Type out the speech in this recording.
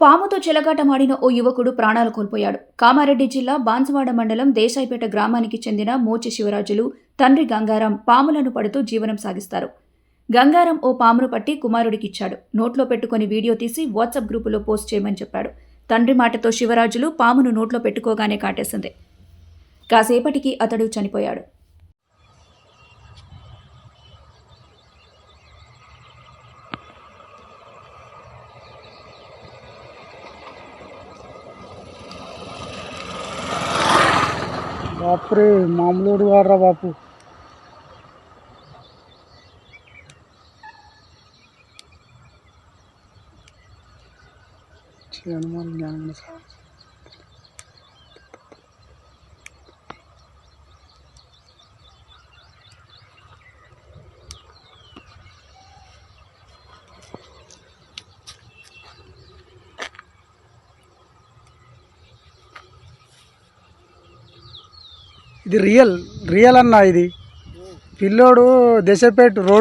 పాముతో చెలగాటమాడిన ఓ యువకుడు ప్రాణాలు కోల్పోయాడు. కామారెడ్డి జిల్లా బాన్సువాడ మండలం దేశాయిపేట గ్రామానికి చెందిన మోచి శివరాజులు తండ్రి గంగారం పాములను పడుతూ జీవనం సాగిస్తారు. గంగారం ఓ పామును పట్టి కుమారుడికిచ్చాడు. నోట్లో పెట్టుకొని వీడియో తీసి వాట్సాప్ గ్రూపులో పోస్ట్ చేయమని చెప్పాడు. తండ్రి మాటతో శివరాజులు పామును నోట్లో పెట్టుకోగానే కాటేసింది. కాసేపటికి అతడు చనిపోయాడు. బాపురే మామూలు వాడరా బాపు. హనుమాన్ జ్ఞానం సార్. ఇది రియల్ రియల్ అన్న ఇది. పిల్లోడు దశపేట రోడ్డు